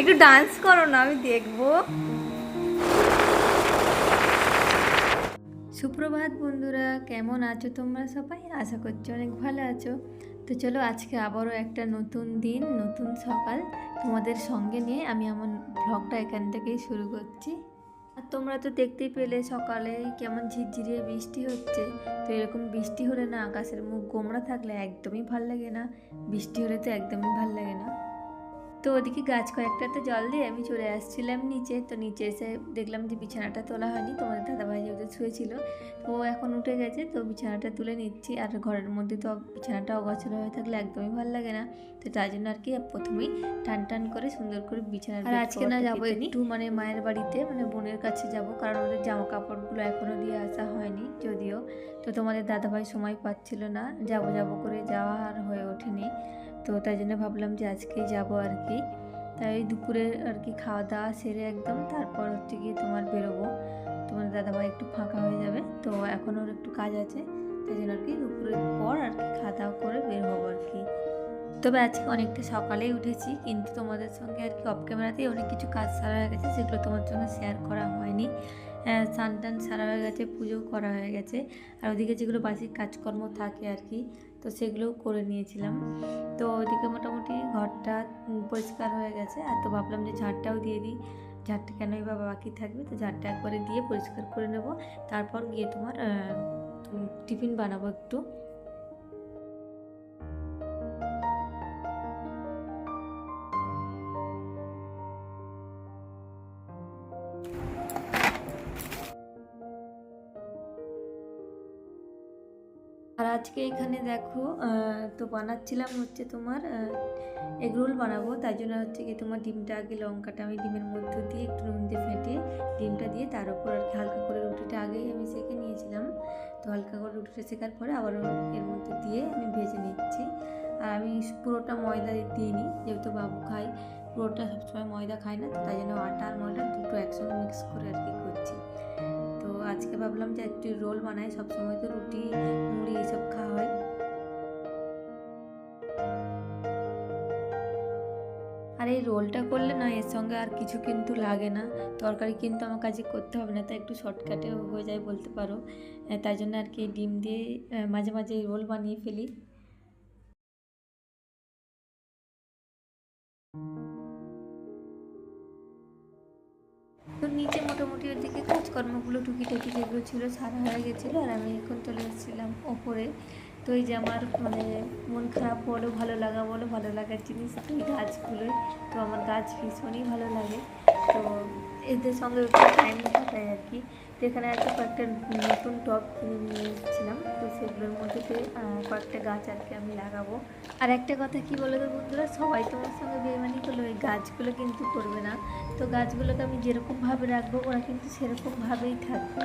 একটু ডান্স করো না, আমি দেখব। সুপ্রভাত বন্ধুরা, কেমন আছো তোমরা সবাই? আশা করছি অনেক ভালো আছো। তো চলো আজকে আবারও একটা নতুন দিন, নতুন সকাল তোমাদের সঙ্গে নিয়ে আমি আমার ব্লগটা এখান থেকেই শুরু করছি। আর তোমরা তো দেখতেই পেলে সকালে কেমন ঝিরঝিরিয়ে বৃষ্টি হচ্ছে। তো এরকম বৃষ্টি হলে না আকাশের মুখ গোমড়া থাকলে একদমই ভালো লাগে না। বৃষ্টি হলে তো একদমই ভালো লাগে না। তো ওদিকে গাছ কয়েকটাতে জল দিয়ে আমি চলে আসছিলাম নিচে। তো নিচে এসে দেখলাম যে বিছানাটা তোলা হয়নি তোমাদের দাদাভাই যেহেতু শুয়েছিল তো ও এখন উঠে গেছে তো বিছানাটা তুলে নিচ্ছি। আর ঘরের মধ্যে তো বিছানাটা অগোছালো হয়ে থাকলে একদমই ভালো লাগে না। তো তার জন্য আর কি প্রথমেই টান টান করে সুন্দর করে বিছানা আর আজকে না যাব একটু মানে মায়ের বাড়িতে মানে বোনের কাছে যাব কারণ ওদের জামা কাপড়গুলো এখনও দিয়ে আসা হয়নি যদিও। তো তোমাদের দাদাভাই সময় পাচ্ছিল না যাব যাব করে যাওয়া আর হয়ে ওঠেনি। তো তাই জন্য ভাবলাম যে আজকেই যাব আর কি। তাই দুপুরে আর কি খাওয়া দাওয়া সেরে একদম তারপর হচ্ছে গিয়ে তোমার বেরোবো। তোমার দাদাভাই একটু ফাঁকা হয়ে যাবে তো এখন ওর একটু কাজ আছে তাই জন্য আর কি দুপুরের পর আর কি খাওয়া দাওয়া করে বের হব আর কি। তবে আজকে অনেকটা সকালেই উঠেছি কিন্তু তোমাদের সঙ্গে আর কি অফ ক্যামেরাতেই অনেক কিছু কাজ সারা হয়ে গেছে সেগুলো তোমার জন্য শেয়ার করা হয়নি। আহ, স্নান টান সারা হয়ে গেছে পুজো করা হয়ে গেছে। আর ওদিকে যেগুলো বাসিক কাজকর্ম থাকে আর কি তো সেগুলোও করে নিয়েছিলাম। তো ওদিকে মোটামুটি ঘরটা পরিষ্কার হয়ে গেছে। আর তো ভাবলাম যে ঝাড়টাও দিয়ে দিই। ঝাড়টা কেনই বা বাকি থাকবে? তো ঝাড়টা একবারে দিয়ে পরিষ্কার করে নেব। তারপর গিয়ে তোমার টিফিন বানাবো একটু। আজকে এখানে দেখো তো বানাচ্ছিলাম হচ্ছে তোমার এগ রোল বানাবো। তাই জন্য হচ্ছে কি তোমার ডিমটা আগে লঙ্কাটা আমি ডিমের মধ্যে দিয়ে একটু নুন দিয়ে ফেটে ডিমটা দিয়ে তার উপর আর হালকা করে রুটিটা আগেই আমি সেঁকে নিয়েছিলাম। তো হালকা করে রুটিটা শেখার পরে আবার এর মধ্যে দিয়ে আমি ভেজে নিচ্ছি। আর আমি পুরোটা ময়দা দিইনি, যেহেতু বাবু খাই পুরোটা সবসময় ময়দা খাই না, তো তাই জন্য আটা আর ময়দা দুটো একসঙ্গে মিক্স করে আর কি করছি। আজকে ভাবলাম যে একটু রোল বানাই সবসময় তো রুটি, মুড়ি এইসব খাওয়া হয়। আর এই রোলটা করলে না, এর সঙ্গে আর কিছু কিন্তু লাগে না। তরকারি কিন্তু আমার কাছে করতে হবে না, তাই একটু শর্টকাটে হয়ে যায় বলতে পারো। তাই জন্য আর কি ডিম দিয়ে মাঝে মাঝে রোল বানিয়ে ফেলি। তো নিচে মোটামুটি ওদিকে কাজকর্মগুলো টুকিটাকি যেগুলো ছিল সারা হয়ে গেছিল আর আমি এখন চলে এসেছিলাম ওপরে। তো এই যে আমার মানে মন খারাপ বলো, ভালো লাগা বলো, ভালো লাগার জিনিস এই গাছগুলোই। তো আমার গাছ ভীষণই ভালো লাগে। তো এদের সঙ্গে টাইম কাটাই আর কি। তো এখানে একটা কয়েকটা নতুন টব কিনে নিয়ে এসেছিলাম। তো সেগুলোর মধ্যে কয়েকটা গাছ আর কি আমি লাগাবো। আর একটা কথা কি বলো তো বন্ধুরা, সবাই তোমার সঙ্গে বেমানি করল ওই গাছগুলো কিন্তু করবে না। তো গাছগুলোকে আমি যেরকমভাবে রাখব, ওরা কিন্তু সেরকমভাবেই থাকবে।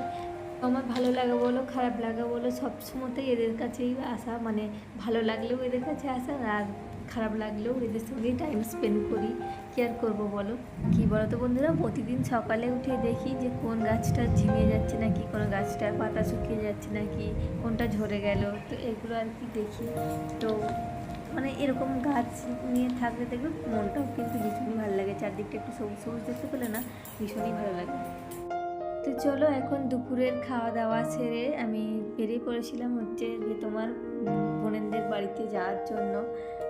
আমার ভালো লাগা বলো, খারাপ লাগা বলো, সব সময়তেই এদের কাছেই আসা মানে ভালো লাগলেও এদের কাছে আসা আর খারাপ লাগলেও এদের সঙ্গেই টাইম স্পেন্ড করি। কি আর করব বলো? কি বলো তো বন্ধুরা, প্রতিদিন সকালে উঠে দেখি যে কোন গাছটা ঝিমিয়ে যাচ্ছে নাকি, কোনো গাছটার পাতা শুকিয়ে যাচ্ছে নাকি, কোনটা ঝরে গেল। তো এগুলো আর কি দেখি। তো মানে এরকম গাছ নিয়ে থাকলে দেখবে মনটাও কিন্তু ভীষণই ভালো লাগে। চারদিকটা একটু সবুজ সবুজ দেখতে পেলে না ভীষণই ভালো লাগে। তো চলো এখন দুপুরের খাওয়া দাওয়া ছেড়ে আমি বেরিয়ে পড়েছিলাম হচ্ছে যে তোমার বোনেদের বাড়িতে যাওয়ার জন্য।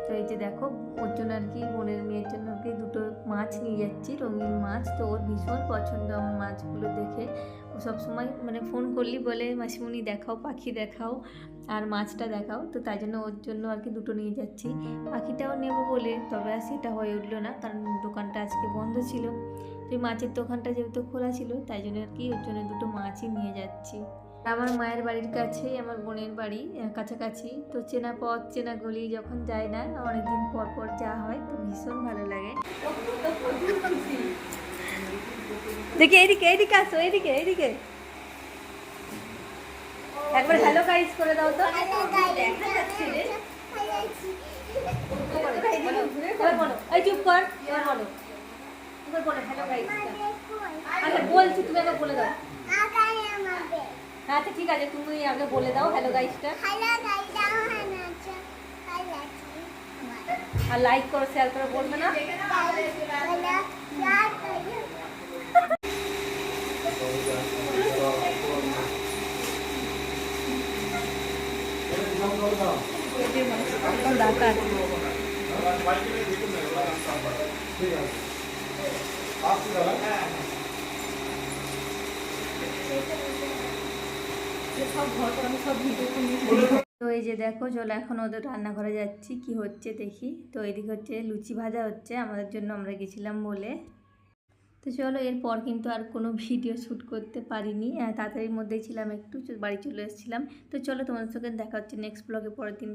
তো এই যে দেখো, ওর জন্য আর কি বোনের মেয়ের জন্য আর কি দুটো মাছ নিয়ে যাচ্ছি, রঙিন মাছ। তো ওর ভীষণ পছন্দ আমার মাছগুলো দেখে। সবসময় মানে ফোন করলি বলে, মাসিমণি দেখাও, পাখি দেখাও আর মাছটা দেখাও। তো তাই জন্য ওর জন্য আর কি দুটো নিয়ে যাচ্ছি। পাখিটাও নেব বলে, তবে আর সেটা হয়ে উঠল না, কারণ দোকানটা আজকে বন্ধ ছিল। তো মাছের দোকানটা যেহেতু খোলা ছিল, তাই জন্য আর কি ওর জন্য দুটো মাছই নিয়ে যাচ্ছি। আমার মায়ের বাড়ির কাছেই, আমার বোনের বাড়ি কাছাকাছি। তো চেনা পথ, চেনা গলি যখন যায় না, অনেকদিন পর পর যাওয়া হয়, তো ভীষণ ভালো লাগে। দেখি এইদিকে এইদিকে আসো এইদিকে এইদিকে একবার হ্যালো গাইস করে দাও তো। এই চুপ কর, এবার বলো। হ্যালো গাইস আচ্ছা বলছি, তুমি বলে দাও। আচ্ছা ঠিক আছে, তুমি আগে বলে দাও হ্যালো গাইসটা আর লাইক করো শেয়ার করে, বলবে না? তো এই যে দেখো, চলো এখন ওদের রান্না রান্নাঘরে যাচ্ছি, কি হচ্ছে দেখি। তো এদিকে হচ্ছে লুচি ভাজা হচ্ছে, আমাদের জন্য আমরা গেছিলাম বলে তো চলো এরপর কিন্তু আর কোনো ভিডিও শ্যুট করতে পারিনি। তাড়াতাড়ির মধ্যেই ছিলাম একটু, বাড়ি চলে এসেছিলাম। তো চলো তোমাদের সঙ্গে দেখা হচ্ছে নেক্সট ব্লগে পরের দিন।